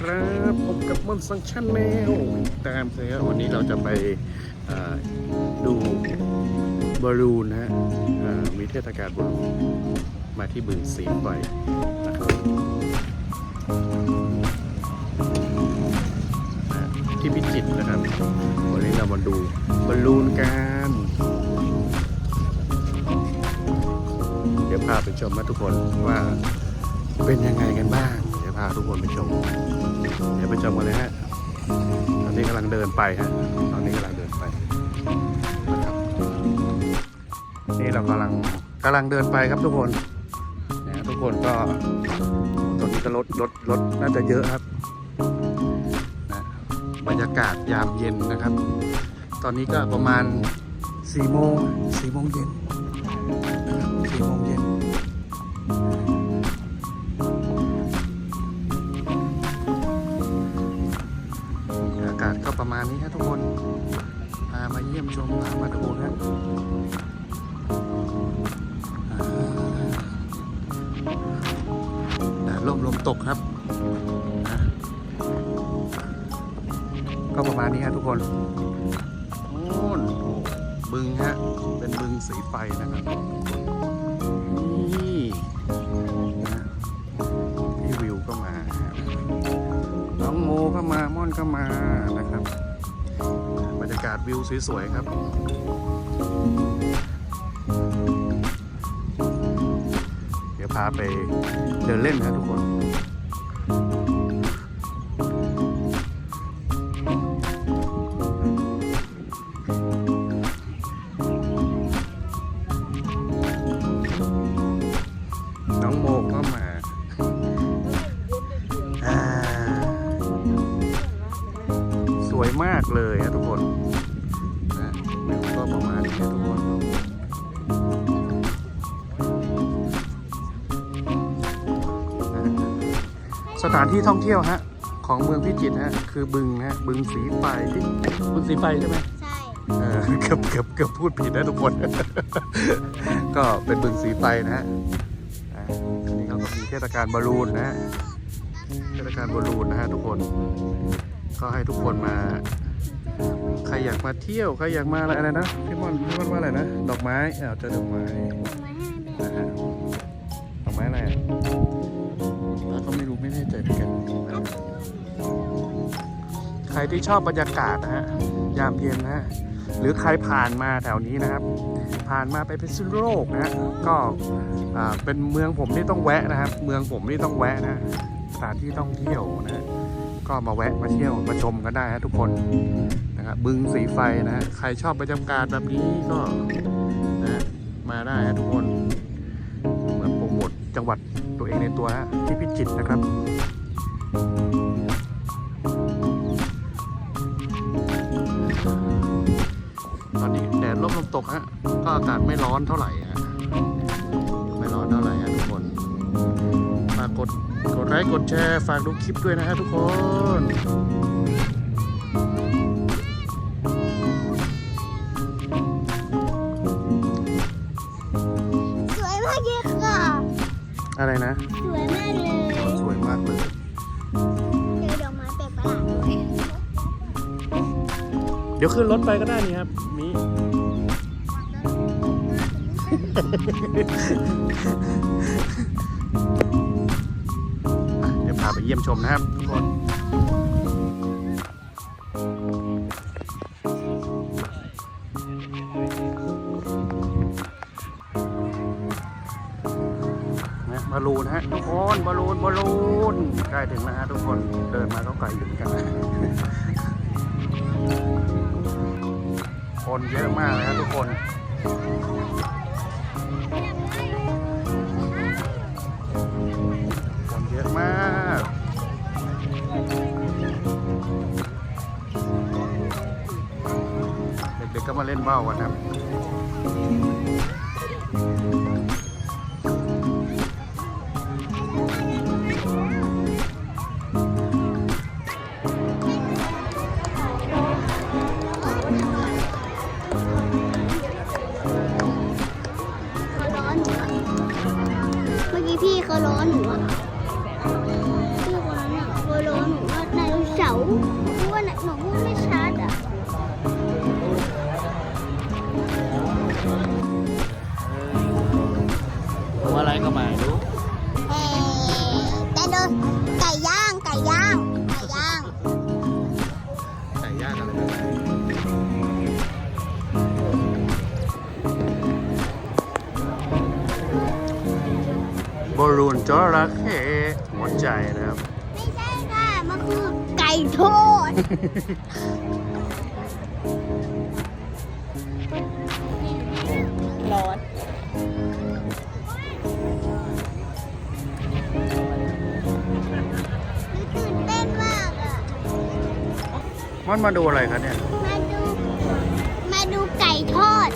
ครับพบกับมอนสังชันแนลตามเคยครับวันนี้เราจะไปดูบอลลูนนะฮะมีเทศกาลบอลลูนมาที่บึงสีไฟนะครับที่พิจิตรนะครับ วันนี้เรามาดูบอลลูนกันเดี๋ยวพาไปชมนะทุกคนว่าเป็นยังไงกันบ้าง เดี๋ยวพาทุกคนไปชม เดี๋ยวไปชมกันเลยฮะตอนนี้กำลังเดินไปฮะตอนนี้กำลังเดินไปนะครับนี่เรากำลังกำลังเดินไปครับทุกคนนะทุกคนก็ตอนนี้ก็รถรถรถน่าจะเยอะครับนะบรรยากาศยามเย็นนะครับ ตอนนี้ก็ประมาณ4โมง4โมงเย็นนะครับ4โมงเย็นากาศก็ประมนี้ฮะทุกคนพามาเยี่ยมชมพามาดูนะอ่าแดดลมลมตกครับ ก็ประมาณนี้ฮะทุกคนโน่นโอ้บึงฮะ เป็นบึงสีไฟนะครับ นี่นะพี่วิวก็มา น้องโมก็มา ม่อนก็มานะครับ บรรยากาศวิวสวยๆครับเดี๋ยวพาไปเดินเล่นนะทุกคนน้องโมก็มาากเลยอะทุกคนนะวิวก็ประมาณนี้นะทุกคนนะสถานที่ท่องเที่ยวฮะของเมืองพิจิตรฮะคือบึงฮะบึงสีไฟที่บึงสีไฟใช่ไหมใช่เออเกือบเกือบเกือบพูดผิดนะทุกคน ก็เป็นบึงสีไฟนะฮะอ่าอันนี้เขาก็มีเทศกาลบอลลูนนะฮะเทศกาลบอลลูนนะฮะทุกคน ก็ให้ทุกคนมา ใครอยากมาเที่ยวใครอยากมาอะไรนะพี่มอนพี่มอนว่าอะไรนะดอกไม้เออเจอดอกไม้มาห้าเดือนนะฮะดอกไม้อะไรอะเราก็ไม่รู้ไม่แน่ใจเหมือนกันนะใครที่ชอบบรรยากาศนะฮะยามเย็นนะฮะหรือใครผ่านมาแถวนี้นะครับ ผ่านมาไปเป็นซุโลกนะฮะก็อ่าเป็นเมืองผมที่ต้องแวะนะครับ เมืองผมที่ต้องแวะนะสถานที่ท่องเที่ยวนะฮะ ก็มาแวะมาเที่ยวมาชมกันได้ฮะทุกคนนะครับบึงสีไฟนะฮะใครชอบบรรยากาศแบบนี้ก็นะฮะมาได้ฮะทุกคนเหมือนโปรโมทจังหวัดตัวเองในตัวฮะที่พิจิตรนะครับตอนนี้แดดร่มลมตกฮะก็อากาศไม่ร้อนเท่าไหร่ฮะ กกดกดไลค์กดแชร์ฝากดูคลิปด้วยนะฮะทุกคนสวยมากเลยค่ะ อะไรนะ สวยมากเลยสวยมากเลยเจอดอกไม้แปลกประหลาดด้วยเดี๋ยวขึ้นรถไปก็ได้นี่ครับมีอะเดี๋ เยี่ยมชมนะครับทุกคนนะบอลูนฮะทุกคนบอลูนบอลลูนใกล้ถึงแล้วฮะทุกคนเดินมาก็ไกลอยู่เหมือนกันนะคนเยอะมากเลยครับทุกคนคนเยอะมาก ด็กๆก็มาเล่นว่าวกันครับเขาร้อนเมื่อกี้พี่เขาร้อนหนูอะพี่คนนั้นอะเขาร้อนหนูว่าาพูดน่ะห ก็ไม่รู้เฮ้แต่โดนไก่ย่าง ไก่ย่าง ไก่ย่าง ไก่ย่างอะไรแบบนี้บอลลูนจระเข้หัวใจนะครับ ไม่ใช่ค่ะ มันคือไก่ทอดร้อน มันมาดูอะไรครับเนี่ย มาดู มาดูไก่ทอด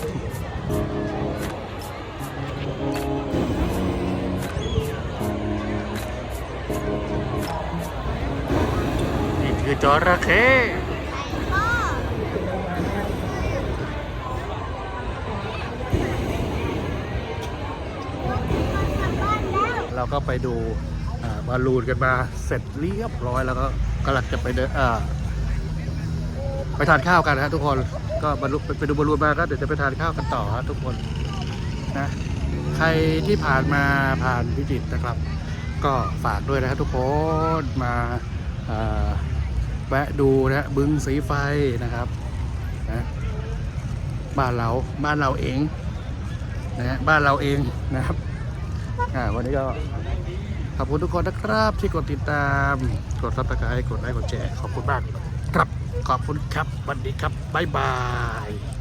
นี่คือจระเข้ไก่ทอดกลับบ้านแล้วเราก็ไปดูอ่าบอลลูนกันมาเสร็จเรียบร้อยแล้วก็กำลังจะไปเดินอ่า ไปทานข้าวกันนะทุกคนก็บอลลูนไปดูบอลลูนมาก็เดี๋ยวจะไปทานข้าวกันต่อฮะทุกคนนะใครที่ผ่านมาผ่านพิจิตรนะครับ ก็ฝากด้วยนะครับทุกคนมาแวะดูนะบึงสีไฟนะครับนะบ้านเราบ้านเราเองนะฮะบ้านเราเองนะครับอ่าวันนี้ก็ขอบคุณทุกคนนะครับที่กดติดตาม กดซับสไครต์กดไลค์กดแชร์ขอบคุณมากครับ ขอบคุณครับวันดีครับบ๊ายบาย